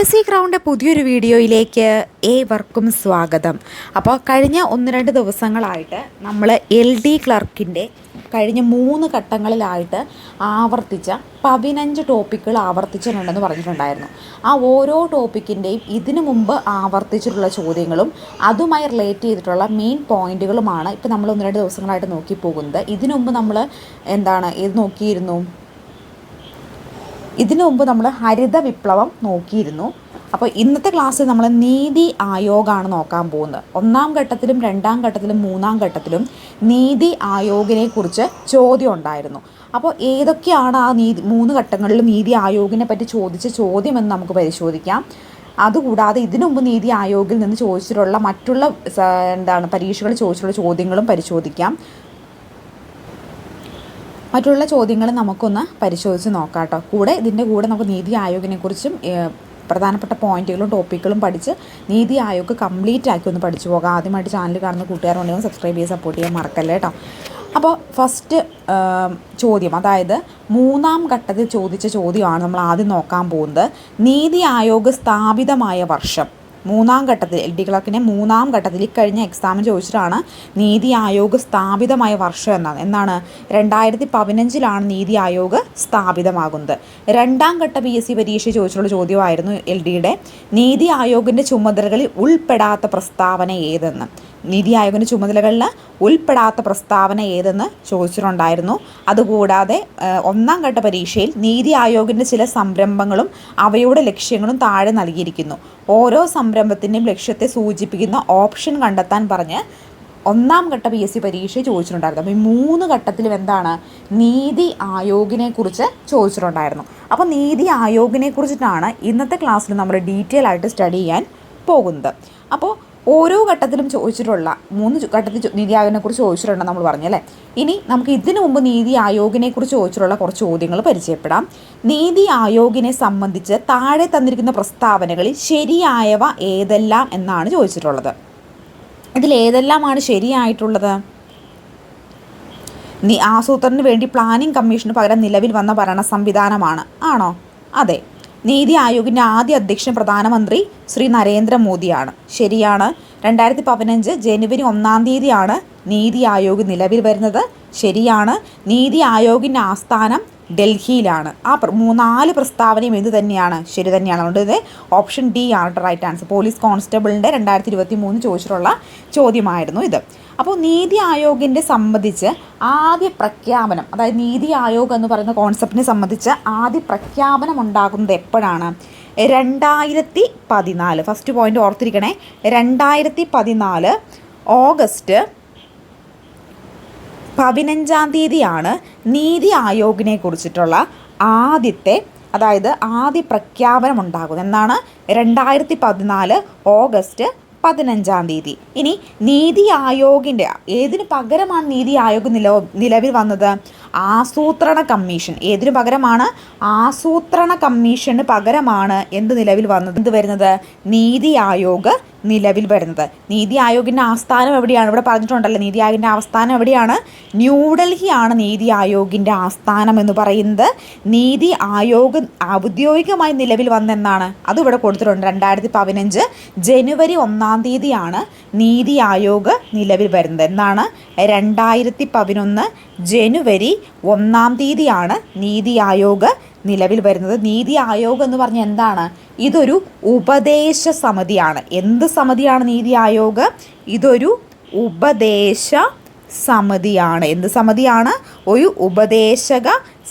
S C crowned പുതിയൊരു വീഡിയോയിലേക്ക് ഏവർക്കും സ്വാഗതം. അപ്പോൾ കഴിഞ്ഞ ഒന്ന് രണ്ട് ദിവസങ്ങളായിട്ട് നമ്മൾ എൽ ഡി ക്ലർക്കിന്റെ കഴിഞ്ഞ മൂന്ന് ഘട്ടങ്ങളിലായിട്ട് ആവർത്തിച്ച പതിനഞ്ച് ടോപ്പിക്കുകൾ ആവർത്തിച്ചിട്ടുണ്ടെന്ന് പറഞ്ഞിട്ടുണ്ടായിരുന്നു. ആ ഓരോ ടോപ്പിക്കിന്റെയും ഇതിനു മുമ്പ് ആവർത്തിച്ചിട്ടുള്ള ചോദ്യങ്ങളും അതുമായി റിലേറ്റ് ചെയ്തിട്ടുള്ള മെയിൻ പോയിന്റുകളുമാണ് ഇപ്പോൾ നമ്മൾ ഒന്ന് രണ്ട് ദിവസങ്ങളായിട്ട് നോക്കി പോകുന്നത്. ഇതിനു മുമ്പ് നമ്മൾ എന്താണ് ഇത് നോക്കിയിരുന്നു? ഇതിനു മുമ്പ് നമ്മൾ ഹരിത വിപ്ലവം നോക്കിയിരുന്നു. അപ്പോൾ ഇന്നത്തെ ക്ലാസ്സിൽ നമ്മൾ നീതി ആയോഗാണ് നോക്കാൻ പോകുന്നത്. ഒന്നാം ഘട്ടത്തിലും രണ്ടാം ഘട്ടത്തിലും മൂന്നാം ഘട്ടത്തിലും നീതി ആയോഗിനെ കുറിച്ച് ചോദ്യം ഉണ്ടായിരുന്നു. അപ്പോൾ ഏതൊക്കെയാണ് ആ നീതി മൂന്ന് ഘട്ടങ്ങളിലും നീതി ആയോഗിനെ പറ്റി ചോദിച്ച ചോദ്യമെന്ന് നമുക്ക് പരിശോധിക്കാം. അതുകൂടാതെ ഇതിനു മുമ്പ് നീതി ആയോഗിൽ നിന്ന് ചോദിച്ചിട്ടുള്ള മറ്റുള്ള എന്താണ് പരീക്ഷകൾ ചോദിച്ചിട്ടുള്ള ചോദ്യങ്ങളും പരിശോധിക്കാം. മറ്റുള്ള ചോദ്യങ്ങൾ നമുക്കൊന്ന് പരിശോധിച്ച് നോക്കാം കേട്ടോ കൂടെ ഇതിന്റെ കൂടെ നമുക്ക് നീതി ആയോഗിനെക്കുറിച്ചും കുറിച്ചും പ്രധാനപ്പെട്ട പോയിന്റുകളും ടോപ്പിക്കുകളും പഠിച്ച് നീതി ആയോഗ് കംപ്ലീറ്റ് ആക്കി ഒന്ന് പഠിച്ചു പോകാം. ആദ്യമായിട്ട് ചാനൽ കാണുന്ന കൂട്ടുകാരുണ്ടെങ്കിൽ സബ്സ്ക്രൈബ് ചെയ്ത് സപ്പോർട്ട് ചെയ്യാൻ മറക്കല്ലേ കേട്ടോ അപ്പോൾ ഫസ്റ്റ് ചോദ്യം. അതായത് മൂന്നാം ഘട്ടത്തിൽ ചോദിച്ച ചോദ്യമാണ് നമ്മൾ ആദ്യം നോക്കാൻ പോകുന്നത്. നീതി ആയോഗ് സ്ഥാപിതമായ വർഷം. മൂന്നാം ഘട്ടത്തിൽ എൽ ഡി ക്ലർക്കിനെ മൂന്നാം ഘട്ടത്തിൽ ഇക്കഴിഞ്ഞ എക്സാമിന് ചോദിച്ചിട്ടാണ് നീതി ആയോഗ് സ്ഥാപിതമായ വർഷം എന്നാണ്. എന്നാണ് രണ്ടായിരത്തി പതിനഞ്ചിലാണ് നീതി ആയോഗ് സ്ഥാപിതമാകുന്നത്. രണ്ടാം ഘട്ട പി എസ് സി പരീക്ഷ ചോദിച്ചിട്ടുള്ള ചോദ്യമായിരുന്നു എൽ ഡിയുടെ. നീതി ആയോഗിന്റെ ചുമതലകളിൽ ഉൾപ്പെടാത്ത പ്രസ്താവന ഏതെന്ന്? നീതി ആയോഗിന്റെ ചുമതലകളിൽ ഉൾപ്പെടാത്ത പ്രസ്താവന ഏതെന്ന് ചോദിച്ചിട്ടുണ്ടായിരുന്നു. അതുകൂടാതെ ഒന്നാം ഘട്ട പരീക്ഷയിൽ നീതി ആയോഗിന്റെ ചില സംരംഭങ്ങളും അവയുടെ ലക്ഷ്യങ്ങളും താഴെ നൽകിയിരിക്കുന്നു. ഓരോ സംരംഭത്തിന്റെയും ലക്ഷ്യത്തെ സൂചിപ്പിക്കുന്ന ഓപ്ഷൻ കണ്ടെത്താൻ പറഞ്ഞ് ഒന്നാം ഘട്ട പി എസ് സി പരീക്ഷ ചോദിച്ചിട്ടുണ്ടായിരുന്നു. അപ്പോൾ ഈ മൂന്ന് ഘട്ടത്തിലും എന്താണ് നീതി ആയോഗിനെ കുറിച്ച് ചോദിച്ചിട്ടുണ്ടായിരുന്നു. അപ്പോൾ നീതി ആയോഗിനെ കുറിച്ചിട്ടാണ് ഇന്നത്തെ ക്ലാസ്സിൽ നമ്മൾ ഡീറ്റെയിൽ ആയിട്ട് സ്റ്റഡി ചെയ്യാൻ പോകുന്നത്. അപ്പോൾ ഓരോ ഘട്ടത്തിലും ചോദിച്ചിട്ടുള്ള മൂന്ന് ഘട്ടത്തിൽ നീതി ആയോഗിനെ കുറിച്ച് ചോദിച്ചിട്ടുണ്ടെന്ന് നമ്മൾ പറഞ്ഞല്ലേ ഇനി നമുക്ക് ഇതിനു മുമ്പ് നീതി ആയോഗിനെ കുറിച്ച് ചോദിച്ചിട്ടുള്ള കുറച്ച് ചോദ്യങ്ങൾ പരിചയപ്പെടാം. നീതി ആയോഗിനെ സംബന്ധിച്ച് താഴെ തന്നിരിക്കുന്ന പ്രസ്താവനകളിൽ ശരിയായവ ഏതെല്ലാം എന്നാണ് ചോദിച്ചിട്ടുള്ളത്. ഇതിൽ ഏതെല്ലാമാണ് ശരിയായിട്ടുള്ളത്? നി ആസൂത്രണത്തിന് വേണ്ടി പ്ലാനിംഗ് കമ്മീഷന് പകരം നിലവിൽ വന്ന ഭരണ സംവിധാനമാണ് ആണോ? അതെ. നീതി ആയോഗിന്റെ ആദ്യ അധ്യക്ഷൻ പ്രധാനമന്ത്രി ശ്രീ നരേന്ദ്രമോദിയാണ് ശരിയാണ്. രണ്ടായിരത്തി പതിനഞ്ച് ജനുവരി ഒന്നാം തീയതിയാണ് നീതി ആയോഗ് നിലവിൽ വരുന്നത്. ശരിയാണ്. നീതി ആയോഗിന്റെ ആസ്ഥാനം ഡൽഹിയിലാണ്. ആ മൂന്നാൽ പ്രസ്താവനയും ഇത് തന്നെയാണ്. ശരി തന്നെയാണ്. അതുകൊണ്ട് ഇത് ഓപ്ഷൻ ഡി ആണ്. Right answer. പോലീസ് കോൺസ്റ്റബിളിന്റെ രണ്ടായിരത്തി ഇരുപത്തി മൂന്ന് ചോദിച്ചിട്ടുള്ള ചോദ്യമായിരുന്നു ഇത്. അപ്പോൾ നീതി ആയോഗിന്റെ സംബന്ധിച്ച് ആദ്യ പ്രഖ്യാപനം അതായത് നീതി ആയോഗ് എന്ന് പറയുന്ന കോൺസെപ്റ്റിനെ സംബന്ധിച്ച് ആദ്യ പ്രഖ്യാപനം ഉണ്ടാകുന്നത് എപ്പോഴാണ്? രണ്ടായിരത്തി പതിനാല്. ഫസ്റ്റ് പോയിന്റ് ഓർത്തിരിക്കണേ. രണ്ടായിരത്തി പതിനാല് ഓഗസ്റ്റ് പതിനഞ്ചാം തീയതിയാണ് നീതി ആയോഗിനെ കുറിച്ചിട്ടുള്ള ആദ്യത്തെ അതായത് ആദ്യ പ്രഖ്യാപനം ഉണ്ടാകുന്നത്. എന്നാണ് രണ്ടായിരത്തി പതിനാല് ഓഗസ്റ്റ് പതിനഞ്ചാം തീയതി. ഇനി നീതി ആയോഗിന്റെ ഏതിന് പകരമാണ് നീതി ആയോഗ് നില നിലവിൽ വന്നത്? ആസൂത്രണ കമ്മീഷൻ. ഏതിനു പകരമാണ് ആസൂത്രണ കമ്മീഷന് പകരമാണ് എന്ത് നിലവിൽ വന്നത്? എന്ത് വരുന്നത്? നീതി ആയോഗ് നിലവിൽ വരുന്നത്. നീതി ആയോഗിന്റെ ആസ്ഥാനം എവിടെയാണ്? ഇവിടെ പറഞ്ഞിട്ടുണ്ടല്ലോ നീതി ആയോഗിന്റെ ആസ്ഥാനം എവിടെയാണ്? ന്യൂഡൽഹി ആണ് നീതി ആയോഗിന്റെ ആസ്ഥാനം എന്ന് പറയുന്നത്. നീതി ആയോഗ് ഔദ്യോഗികമായി നിലവിൽ വന്നെന്നാണ്. അത് ഇവിടെ കൊടുത്തിട്ടുണ്ട്. രണ്ടായിരത്തി പതിനഞ്ച് ജനുവരി ഒന്നാം തീയതിയാണ് നീതി ആയോഗ് നിലവിൽ വരുന്നത്. എന്നാണ് രണ്ടായിരത്തി പതിനൊന്ന് ജനുവരി ഒന്നാം തീയതിയാണ് നീതി ആയോഗ് നിലവിൽ വരുന്നത്. നീതി ആയോഗ് എന്ന് പറഞ്ഞാൽ എന്താണ്? ഇതൊരു ഉപദേശ സമിതിയാണ്. എന്ത് സമിതിയാണ് നീതി ആയോഗ്? ഇതൊരു ഉപദേശ സമിതിയാണ്. എന്ത് സമിതിയാണ്? ഒരു ഉപദേശക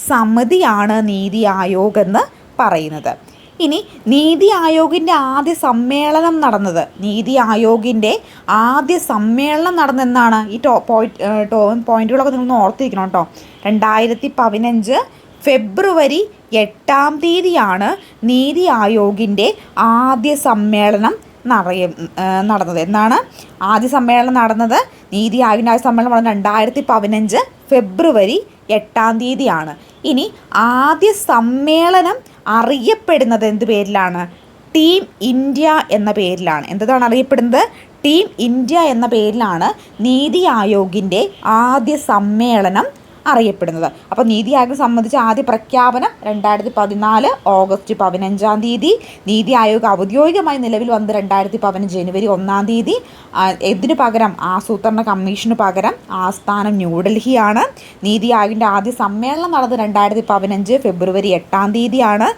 സമിതിയാണ് നീതി ആയോഗ് എന്ന് പറയുന്നത്. ഇനി നീതി ആയോഗിന്റെ ആദ്യ സമ്മേളനം നടന്നത്. നീതി ആയോഗിന്റെ ആദ്യ സമ്മേളനം നടന്നെന്നാണ് ഈ ടോ പോയിന്റ് ടോ പോയിന്റുകളൊക്കെ നിങ്ങൾ ഓർത്തിരിക്കണം കേട്ടോ. രണ്ടായിരത്തി പതിനഞ്ച് ഫെബ്രുവരി എട്ടാം തീയതിയാണ് നീതി ആയോഗിന്റെ ആദ്യ സമ്മേളനം നടയ നടന്നത്. എന്നാണ് ആദ്യ സമ്മേളനം നടന്നത്? നീതി ആയോഗിന്റെ ആദ്യ സമ്മേളനം നടന്നത് രണ്ടായിരത്തി പതിനഞ്ച് ഫെബ്രുവരി എട്ടാം തീയതിയാണ്. ഇനി ആദ്യ സമ്മേളനം അറിയപ്പെടുന്നത് എന്ത് പേരിലാണ്? ടീം ഇന്ത്യ എന്ന പേരിലാണ്. എന്താണ് അറിയപ്പെടുന്നത്? ടീം ഇന്ത്യ എന്ന പേരിലാണ് നീതി ആയോഗിന്റെ ആദ്യ സമ്മേളനം അറിയപ്പെടുന്നത്. അപ്പോൾ നീതി ആയോഗ് സംബന്ധിച്ച ആദ്യ പ്രഖ്യാപനം രണ്ടായിരത്തി പതിനാല് ഓഗസ്റ്റ് പതിനഞ്ചാം തീയതി. നീതി ആയോഗ് ഔദ്യോഗികമായി നിലവിൽ വന്നത് രണ്ടായിരത്തി പതിനഞ്ച് ജനുവരി ഒന്നാം തീയതി. ഇതിന് പകരം? ആസൂത്രണ കമ്മീഷന് പകരം ആസ്ഥാനം ന്യൂഡൽഹിയാണ്. നീതി ആയോഗിന്റെ ആദ്യ സമ്മേളനം നടന്നത് രണ്ടായിരത്തി പതിനഞ്ച് ഫെബ്രുവരി എട്ടാം തീയതിയാണ്.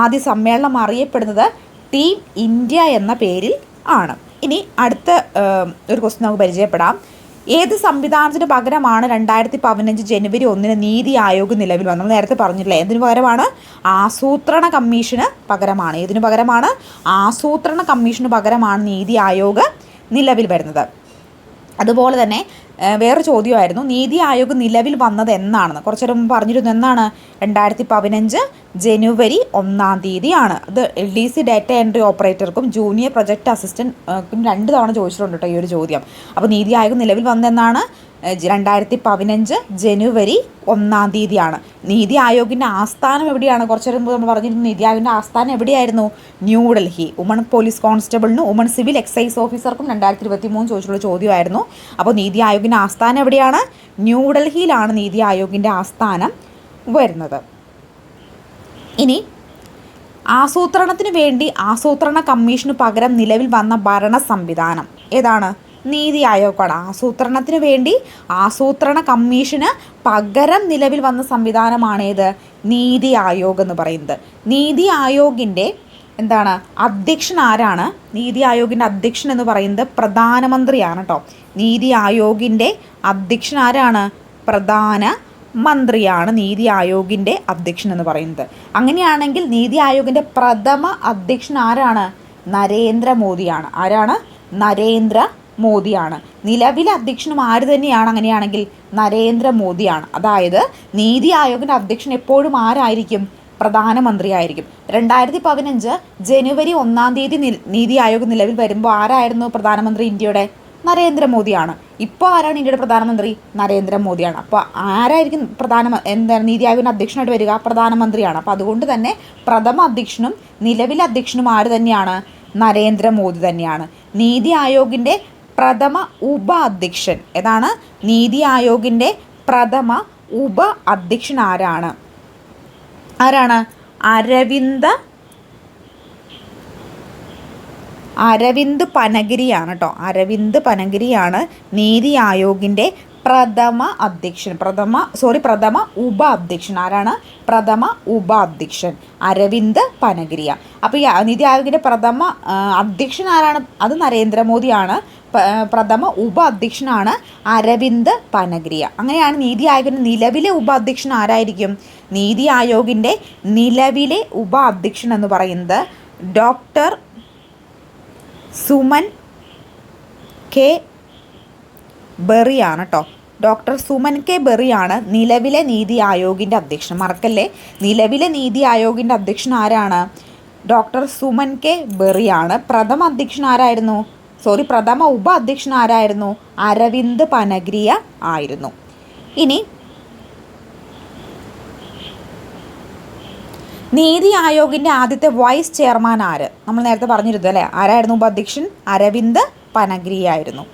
ആദ്യ സമ്മേളനം അറിയപ്പെടുന്നത് ടീം ഇന്ത്യ എന്ന പേരിൽ ആണ്. ഇനി അടുത്ത ഒരു ക്വസ്റ്റ്യൻ നമുക്ക് പരിചയപ്പെടാം. ഏത് സംവിധാനത്തിന് പകരമാണ് രണ്ടായിരത്തി പതിനഞ്ച് ജനുവരി ഒന്നിന് നീതി ആയോഗ് നിലവിൽ വന്നത്? നമ്മൾ നേരത്തെ പറഞ്ഞിട്ടില്ല എന്തിനു പകരമാണ്? ആസൂത്രണ കമ്മീഷന് പകരമാണ്. ഏതിനു പകരമാണ്? ആസൂത്രണ കമ്മീഷന് പകരമാണ് നീതി ആയോഗ് നിലവിൽ വരുന്നത്. അതുപോലെ തന്നെ വേറൊരു വേറെ ചോദ്യമായിരുന്നു നീതി ആയോഗ് നിലവിൽ വന്നത് എന്നാണെന്ന്. കുറച്ചു പറഞ്ഞിരുന്നു എന്നാണ് രണ്ടായിരത്തി പതിനഞ്ച് ജനുവരി ഒന്നാം തീയതിയാണ്. അത് L D C data entry ഓപ്പറേറ്റർക്കും junior project അസിസ്റ്റന്റും രണ്ട് തവണ ചോദിച്ചിട്ടുണ്ട് കേട്ടോ ഈ ഒരു ചോദ്യം. അപ്പോൾ നീതി ആയോഗ് നിലവിൽ വന്നതെന്നാണ് രണ്ടായിരത്തി പതിനഞ്ച് ജനുവരി ഒന്നാം തീയതിയാണ്. നീതി ആയോഗിന്റെ ആസ്ഥാനം എവിടെയാണ്? കുറച്ചു നേരം നമ്മൾ പറഞ്ഞിരുന്നു നീതി ആയോഗിന്റെ ആസ്ഥാനം എവിടെയായിരുന്നു? ന്യൂഡൽഹി ഉമൺ പോലീസ് കോൺസ്റ്റബിളിനും ഉമൺ സിവിൽ എക്സൈസ് ഓഫീസർക്കും രണ്ടായിരത്തി ഇരുപത്തി മൂന്ന് ചോദിച്ചിട്ടുള്ള ചോദ്യമായിരുന്നു. അപ്പോൾ നീതി ആയോഗിന്റെ ആസ്ഥാനം എവിടെയാണ്? ന്യൂഡൽഹിയിലാണ് നീതി ആയോഗിന്റെ ആസ്ഥാനം വരുന്നത്. ഇനി ആസൂത്രണത്തിന് വേണ്ടി ആസൂത്രണ കമ്മീഷന് പകരം നിലവിൽ വന്ന ഭരണ സംവിധാനം ഏതാണ്? നീതി ആയോഗാണ് ആസൂത്രണത്തിന് വേണ്ടി ആസൂത്രണ കമ്മീഷന് പകരം നിലവിൽ വന്ന സംവിധാനമാണേത് നീതി ആയോഗ് എന്ന് പറയുന്നത്. നീതി ആയോഗിന്റെ എന്താണ്? അധ്യക്ഷൻ ആരാണ്? നീതി ആയോഗിന്റെ അധ്യക്ഷൻ എന്ന് പറയുന്നത് പ്രധാനമന്ത്രിയാണ് കേട്ടോ നീതി ആയോഗിന്റെ അധ്യക്ഷൻ ആരാണ്? പ്രധാന മന്ത്രിയാണ് നീതി ആയോഗിന്റെ അധ്യക്ഷൻ എന്ന് പറയുന്നത്. അങ്ങനെയാണെങ്കിൽ നീതി ആയോഗിന്റെ പ്രഥമ അധ്യക്ഷൻ ആരാണ്? നരേന്ദ്രമോദിയാണ്. ആരാണ്? നരേന്ദ്ര മോദിയാണ്. നിലവിലെ അധ്യക്ഷനും ആര് തന്നെയാണ് അങ്ങനെയാണെങ്കിൽ നരേന്ദ്രമോദിയാണ്. അതായത് നീതി ആയോഗിന്റെ അധ്യക്ഷൻ എപ്പോഴും ആരായിരിക്കും? പ്രധാനമന്ത്രിയായിരിക്കും. രണ്ടായിരത്തി പതിനഞ്ച് ജനുവരി ഒന്നാം തീയതി നീതി ആയോഗ് നിലവിൽ വരുമ്പോൾ ആരായിരുന്നു പ്രധാനമന്ത്രി ഇന്ത്യയുടെ? നരേന്ദ്രമോദിയാണ്. ഇപ്പോൾ ആരാണ് ഇന്ത്യയുടെ പ്രധാനമന്ത്രി? നരേന്ദ്രമോദിയാണ്. അപ്പോൾ ആരായിരിക്കും പ്രധാന എന്താണ് നീതി ആയോഗിന്റെ അധ്യക്ഷനായിട്ട് വരിക? പ്രധാനമന്ത്രിയാണ്. അപ്പോൾ അതുകൊണ്ട് തന്നെ പ്രഥമ അധ്യക്ഷനും നിലവിലെ അധ്യക്ഷനും ആര് തന്നെയാണ്? നരേന്ദ്രമോദി തന്നെയാണ്. നീതി ആയോഗിന്റെ പ്രഥമ ഉപ അധ്യക്ഷൻ ഏതാണ്? നീതി ആയോഗിന്റെ പ്രഥമ ഉപ അധ്യക്ഷൻ ആരാണ്? ആരാണ്? അരവിന്ദ അരവിന്ദ് പനഗിരിയാണ് കേട്ടോ അരവിന്ദ് പനഗിരിയാണ് നീതി ആയോഗിന്റെ പ്രഥമ അധ്യക്ഷൻ. പ്രഥമ സോറി പ്രഥമ ഉപ അധ്യക്ഷൻ ആരാണ്? പ്രഥമ ഉപ അധ്യക്ഷൻ അരവിന്ദ് പനഗിരിയ അപ്പോൾ ഈ നീതി ആയോഗിന്റെ പ്രഥമ അധ്യക്ഷൻ ആരാണ്? അത് നരേന്ദ്രമോദിയാണ്. പ്രഥമ ഉപ അധ്യക്ഷനാണ് അരവിന്ദ് പനഗ്രിയ. അങ്ങനെയാണ് നീതി ആയോഗിന്റെ നിലവിലെ ഉപ അധ്യക്ഷൻ ആരായിരിക്കും? നീതി ആയോഗിന്റെ നിലവിലെ ഉപ അധ്യക്ഷൻ എന്ന് പറയുന്നത് ഡോക്ടർ സുമൻ കെ ബെറിയാണ് കേട്ടോ ഡോക്ടർ സുമൻ കെ ബെറിയാണ് നിലവിലെ നീതി ആയോഗിന്റെ അധ്യക്ഷൻ. മറക്കല്ലേ? നിലവിലെ നീതി ആയോഗിന്റെ അധ്യക്ഷൻ ആരാണ്? ഡോക്ടർ സുമൻ കെ ബെറിയാണ്. പ്രഥമ അധ്യക്ഷൻ ആരായിരുന്നു? സോറി പ്രഥമ ഉപ അധ്യക്ഷൻ ആരായിരുന്നു? അരവിന്ദ് പനഗ്രിയ ആയിരുന്നു. ഇനി നീതി ആയോഗിന്റെ ആദ്യത്തെ വൈസ് ചെയർമാൻ ആര്? നമ്മൾ നേരത്തെ പറഞ്ഞിരുന്നു അല്ലേ? ആരായിരുന്നു ഉപാധ്യക്ഷൻ? അരവിന്ദ് പനഗ്രിയ ആയിരുന്നു.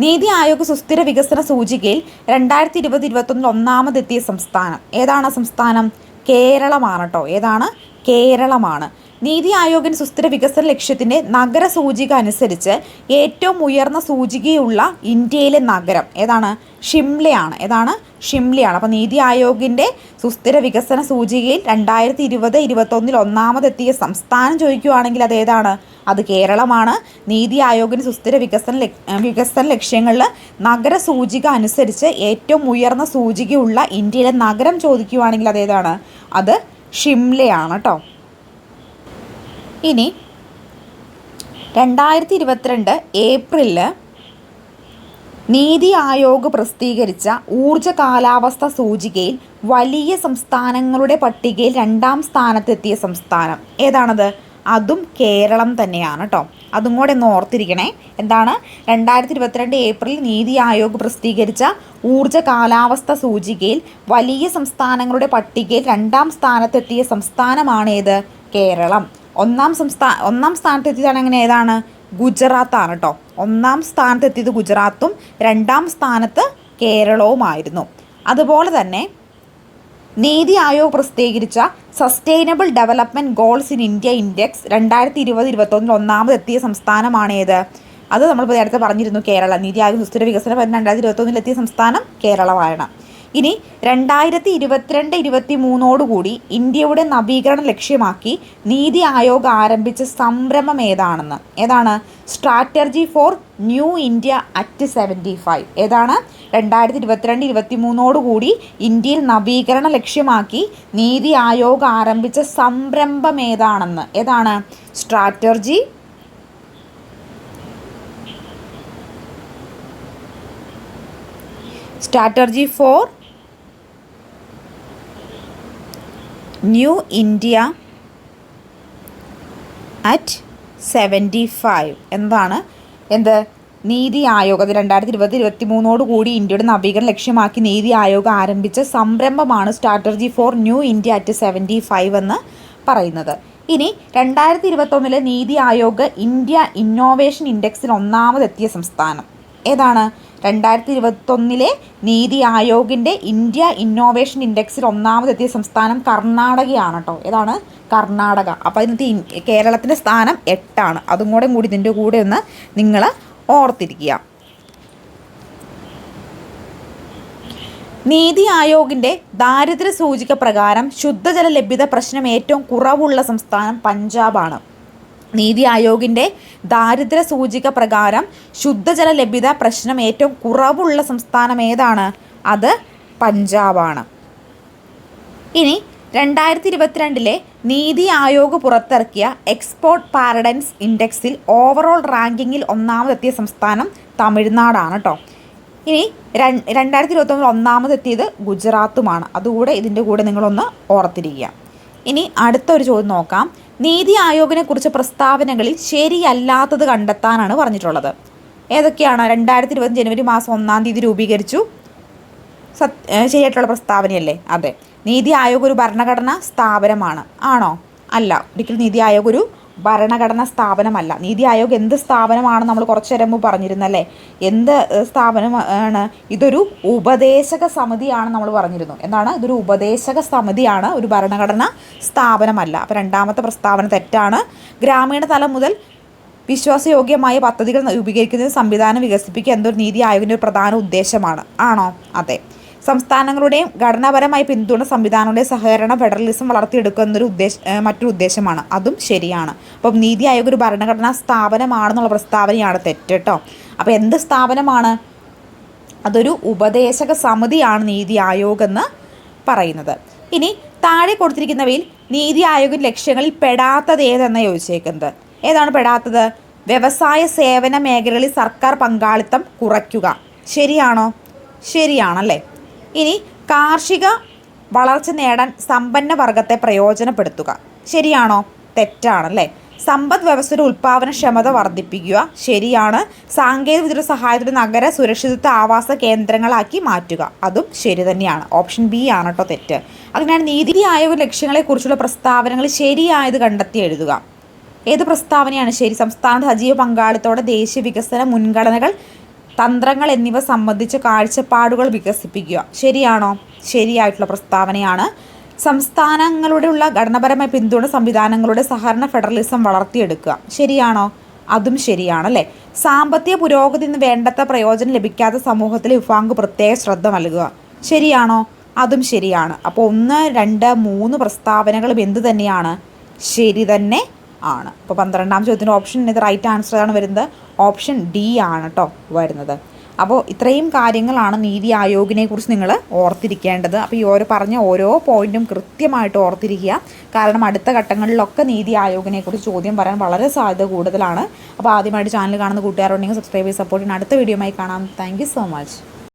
നീതി ആയോഗ് സുസ്ഥിര വികസന സൂചികയിൽ രണ്ടായിരത്തി ഇരുപത് ഇരുപത്തൊന്നിൽ ഒന്നാമതെത്തിയ സംസ്ഥാനം. ഏതാണ് സംസ്ഥാനം? കേരളമാണ് കേട്ടോ. ഏതാണ്? കേരളമാണ്. നീതി ആയോഗൻ സുസ്ഥിര വികസന ലക്ഷ്യത്തിന്റെ നഗര സൂചിക അനുസരിച്ച് ഏറ്റവും ഉയർന്ന സൂചികയുള്ള ഇന്ത്യയിലെ നഗരം ഏതാണ്? ഷിംലയാണ്. ഏതാണ്? ഷിംലയാണ്. അപ്പോൾ നീതി ആയോഗിന്റെ സുസ്ഥിര വികസന സൂചികയിൽ രണ്ടായിരത്തി ഇരുപത് ഇരുപത്തൊന്നിൽ ഒന്നാമതെത്തിയ സംസ്ഥാനം ചോദിക്കുകയാണെങ്കിൽ അത് ഏതാണ്? അത് കേരളമാണ്. നീതി ആയോഗിന് സുസ്ഥിര വികസന വികസന ലക്ഷ്യങ്ങളിൽ നഗര സൂചിക അനുസരിച്ച് ഏറ്റവും ഉയർന്ന സൂചികയുള്ള ഇന്ത്യയിലെ നഗരം ചോദിക്കുവാണെങ്കിൽ അത് ഏതാണ്? അത് ഷിംലയാണ് കേട്ടോ ഇനി രണ്ടായിരത്തി ഇരുപത്തിരണ്ട് ഏപ്രിലിൽ നീതി ആയോഗ് പ്രസിദ്ധീകരിച്ച ഊർജ കാലാവസ്ഥ സൂചികയിൽ വലിയ സംസ്ഥാനങ്ങളുടെ പട്ടികയിൽ രണ്ടാം സ്ഥാനത്തെത്തിയ സംസ്ഥാനം ഏതാണത്? അതും കേരളം തന്നെയാണ് കേട്ടോ അതും കൂടെ ഒന്ന് ഓർത്തിരിക്കണേ. എന്താണ്? രണ്ടായിരത്തി ഇരുപത്തിരണ്ട് ഏപ്രിൽ നീതി ആയോഗ് പ്രസിദ്ധീകരിച്ച ഊർജ കാലാവസ്ഥ സൂചികയിൽ വലിയ സംസ്ഥാനങ്ങളുടെ പട്ടികയിൽ രണ്ടാം സ്ഥാനത്തെത്തിയ സംസ്ഥാനമാണ് ഏത് കേരളം. ഒന്നാം സംസ്ഥാന ഒന്നാം സ്ഥാനത്തെത്തിയതാണ് അങ്ങനെ ഏതാണ്? ഗുജറാത്താണ് കേട്ടോ ഒന്നാം സ്ഥാനത്തെത്തിയത് ഗുജറാത്തും രണ്ടാം സ്ഥാനത്ത് കേരളവുമായിരുന്നു. അതുപോലെ തന്നെ നീതി ആയോഗ് പ്രസിദ്ധീകരിച്ച sustainable development goals in India index രണ്ടായിരത്തി ഇരുപത് ഇരുപത്തൊന്നിൽ ഒന്നാമതെത്തിയ സംസ്ഥാനമാണേത് അത് നമ്മൾ നേരത്തെ പറഞ്ഞിരുന്നു കേരള. നീതി ആയോഗ് സുസ്ഥിര വികസന രണ്ടായിരത്തി ഇരുപത്തൊന്നിൽ എത്തിയ സംസ്ഥാനം കേരളമാണ് ഇനി രണ്ടായിരത്തി ഇരുപത്തിരണ്ട് ഇരുപത്തി മൂന്നോടുകൂടി ഇന്ത്യയുടെ നവീകരണം ലക്ഷ്യമാക്കി നീതി ആയോഗ് ആരംഭിച്ച സംരംഭം ഏതാണെന്ന്. ഏതാണ്? Strategy for new India at seventy five ഏതാണ്? രണ്ടായിരത്തി ഇരുപത്തിരണ്ട് ഇരുപത്തി മൂന്നോടുകൂടി ഇന്ത്യയിൽ നവീകരണം ലക്ഷ്യമാക്കി നീതി ആയോഗ് ആരംഭിച്ച സംരംഭം ഏതാണെന്ന്. ഏതാണ്? Strategy strategy for new India at seventy five എന്താണ്? എന്ത്? നീതി ആയോഗ്. അത് രണ്ടായിരത്തി ഇരുപത്തി ഇരുപത്തി മൂന്നോട് കൂടി ഇന്ത്യയുടെ നവീകരണം ലക്ഷ്യമാക്കി നീതി ആയോഗ് ആരംഭിച്ച സംരംഭമാണ് strategy for new India at seventy five എന്ന് പറയുന്നത്. ഇനി രണ്ടായിരത്തി ഇരുപത്തൊന്നിലെ നീതി ആയോഗ് ഇന്ത്യ ഇന്നോവേഷൻ ഇൻഡെക്സിൽ ഒന്നാമതെത്തിയ സംസ്ഥാനം ഏതാണ്? രണ്ടായിരത്തി ഇരുപത്തൊന്നിലെ നീതി ആയോഗിന്റെ ഇന്ത്യ ഇന്നോവേഷൻ ഇൻഡെക്സിൽ ഒന്നാമതെത്തിയ സംസ്ഥാനം കർണാടകയാണ് കേട്ടോ ഏതാണ്? കർണാടക. അപ്പോൾ ഇന്നത്തെ കേരളത്തിന്റെ സ്ഥാനം എട്ടാണ്. അതും കൂടെ കൂടി ഇതിന്റെ കൂടെ ഒന്ന് നിങ്ങൾ ഓർത്തിരിക്കുക. നീതി ആയോഗിന്റെ ദാരിദ്ര്യ സൂചിക പ്രകാരം ശുദ്ധജല ലഭ്യത പ്രശ്നം ഏറ്റവും കുറവുള്ള സംസ്ഥാനം പഞ്ചാബാണ്. നീതി ആയോഗിന്റെ ദാരിദ്ര്യ സൂചിക പ്രകാരം ശുദ്ധജല ലഭ്യത പ്രശ്നം ഏറ്റവും കുറവുള്ള സംസ്ഥാനം ഏതാണ്? അത് പഞ്ചാബാണ്. ഇനി രണ്ടായിരത്തി ഇരുപത്തിരണ്ടിലെ നീതി ആയോഗ് പുറത്തിറക്കിയ എക്സ്പോർട്ട് പാരഡൈൻസ് ഇൻഡെക്സിൽ ഓവറോൾ റാങ്കിങ്ങിൽ ഒന്നാമതെത്തിയ സംസ്ഥാനം തമിഴ്നാടാണ് കേട്ടോ ഇനി രണ്ടായിരത്തി ഇരുപത്തൊമ്പതിൽ ഒന്നാമതെത്തിയത് ഗുജറാത്തുമാണ്. അതുകൂടെ ഇതിന്റെ കൂടെ നിങ്ങളൊന്ന് ഓർത്തിരിക്കുക. ഇനി അടുത്തൊരു ചോദ്യം നോക്കാം. നീതി ആയോഗിനെ കുറിച്ച് പ്രസ്താവനകളിൽ ശരിയല്ലാത്തത് കണ്ടെത്താനാണ് പറഞ്ഞിട്ടുള്ളത്. ഏതൊക്കെയാണ്? രണ്ടായിരത്തി ഇരുപത് ജനുവരി മാസം ഒന്നാം തീയതി രൂപീകരിച്ചു. സത് ശരിയായിട്ടുള്ള പ്രസ്താവനയല്ലേ? അതെ. നീതി ആയോഗ് ഒരു ഭരണഘടനാ സ്ഥാപനമാണ്. ആണോ? അല്ല. ഒരിക്കലും നീതി ആയോഗ് ഒരു ഭരണഘടനാ സ്ഥാപനമല്ല. നീതി ആയോഗ് എന്ത് സ്ഥാപനമാണ് നമ്മൾ കുറച്ചു നേരം മുമ്പ് പറഞ്ഞിരുന്നല്ലേ? എന്ത് സ്ഥാപനമാണ്? ഇതൊരു ഉപദേശക സമിതിയാണ് നമ്മൾ പറഞ്ഞിരുന്നു. എന്താണ്? ഇതൊരു ഉപദേശക സമിതിയാണ് ഒരു ഭരണഘടനാ സ്ഥാപനമല്ല. അപ്പോൾ രണ്ടാമത്തെ പ്രസ്താവന തെറ്റാണ്. ഗ്രാമീണ തലം മുതൽ വിശ്വാസയോഗ്യമായ പദ്ധതികൾ രൂപീകരിക്കുന്നതിന് സംവിധാനം വികസിപ്പിക്കുക എന്നൊരു നീതി ആയോഗിന്റെ ഒരു പ്രധാന ഉദ്ദേശമാണ്. ആണോ? അതെ. സംസ്ഥാനങ്ങളുടെയും ഘടനാപരമായ പിന്തുണ സംവിധാനങ്ങളുടെ സഹകരണ ഫെഡറലിസം വളർത്തിയെടുക്കുന്നൊരു ഉദ്ദേശ മറ്റൊരു ഉദ്ദേശമാണ്. അതും ശരിയാണ്. അപ്പം നീതി ആയോഗ് ഒരു ഭരണഘടനാ സ്ഥാപനമാണെന്നുള്ള പ്രസ്താവനയാണ് തെറ്റ് കേട്ടോ അപ്പോൾ എന്ത് സ്ഥാപനമാണ്? അതൊരു ഉപദേശക സമിതിയാണ് നീതി ആയോഗ് എന്ന് പറയുന്നത്. ഇനി താഴെ കൊടുത്തിരിക്കുന്നവയിൽ നീതി ആയോഗ് ലക്ഷ്യങ്ങളിൽ പെടാത്തത് ഏതെന്ന് ചോദിച്ചേക്കുന്നത്? ഏതാണ് പെടാത്തത്? വ്യവസായ സേവന മേഖലകളിൽ സർക്കാർ പങ്കാളിത്തം കുറയ്ക്കുക. ശരിയാണോ? ശരിയാണല്ലേ? ഇനി കാർഷിക വളർച്ച നേടാൻ സമ്പന്ന വർഗത്തെ പ്രയോജനപ്പെടുത്തുക. ശരിയാണോ? തെറ്റാണല്ലേ? സമ്പദ് വ്യവസ്ഥയുടെ ഉൽപ്പാദനക്ഷമത വർദ്ധിപ്പിക്കുക ശരിയാണ്. സാങ്കേതിക വിദ്യയുടെ സഹായത്തോടെ നഗര സുരക്ഷിതത്വ ആവാസ കേന്ദ്രങ്ങളാക്കി മാറ്റുക. അതും ശരി തന്നെയാണ്. ഓപ്ഷൻ ബി ആണ് കേട്ടോ തെറ്റ്. അതിനാണ് നീതി ആയോഗ് ലക്ഷ്യങ്ങളെക്കുറിച്ചുള്ള പ്രസ്താവനകൾ ശരിയായത് കണ്ടെത്തി എഴുതുക. ഏത് പ്രസ്താവനയാണ് ശരി? സംസ്ഥാന സജീവ പങ്കാളിത്തോടെ ദേശീയ വികസന മുൻഗണനകൾ തന്ത്രങ്ങൾ എന്നിവ സംബന്ധിച്ച കാഴ്ചപ്പാടുകൾ വികസിപ്പിക്കുക. ശരിയാണോ? ശരിയായിട്ടുള്ള പ്രസ്താവനയാണ്. സംസ്ഥാനങ്ങളുടെയുള്ള ഘടനാപരമായ പിന്തുണ സംവിധാനങ്ങളുടെ സഹകരണ ഫെഡറലിസം വളർത്തിയെടുക്കുക. ശരിയാണോ? അതും ശരിയാണല്ലേ? സാമ്പത്തിക പുരോഗതി നിന്ന് വേണ്ടത്ര പ്രയോജനം ലഭിക്കാത്ത സമൂഹത്തിലെ വിഭാഗം പ്രത്യേക ശ്രദ്ധ നൽകുക. ശരിയാണോ? അതും ശരിയാണ്. അപ്പോൾ ഒന്ന് രണ്ട് മൂന്ന് പ്രസ്താവനകളും എന്തു തന്നെയാണ് ശരി തന്നെ ആണ്. അപ്പോൾ പന്ത്രണ്ടാം ചോദ്യത്തിന്റെ ഓപ്ഷൻ ഇത് റൈറ്റ് ആൻസർ ആണ് വരുന്നത്. ഓപ്ഷൻ ഡി ആണ് കേട്ടോ വരുന്നത്. അപ്പോൾ ഇത്രയും കാര്യങ്ങളാണ് നീതി ആയോഗിനെ കുറിച്ച് നിങ്ങൾ ഓർത്തിരിക്കേണ്ടത്. അപ്പോൾ ഈ ഓരോ പറഞ്ഞ ഓരോ പോയിന്റും കൃത്യമായിട്ട് ഓർത്തിരിക്കുക. കാരണം അടുത്ത ഘട്ടങ്ങളിലൊക്കെ നീതി ആയോഗിനെ കുറിച്ച് ചോദ്യം പറയാൻ വളരെ സാധ്യത കൂടുതലാണ്. അപ്പോൾ ആദ്യമായിട്ട് ചാനൽ കാണുന്ന കൂട്ടുകാരുണ്ടെങ്കിൽ സബ്സ്ക്രൈബ് ചെയ്ത് സപ്പോർട്ട് ചെയ്യുന്ന അടുത്ത വീഡിയോയുമായി കാണാം. Thank so much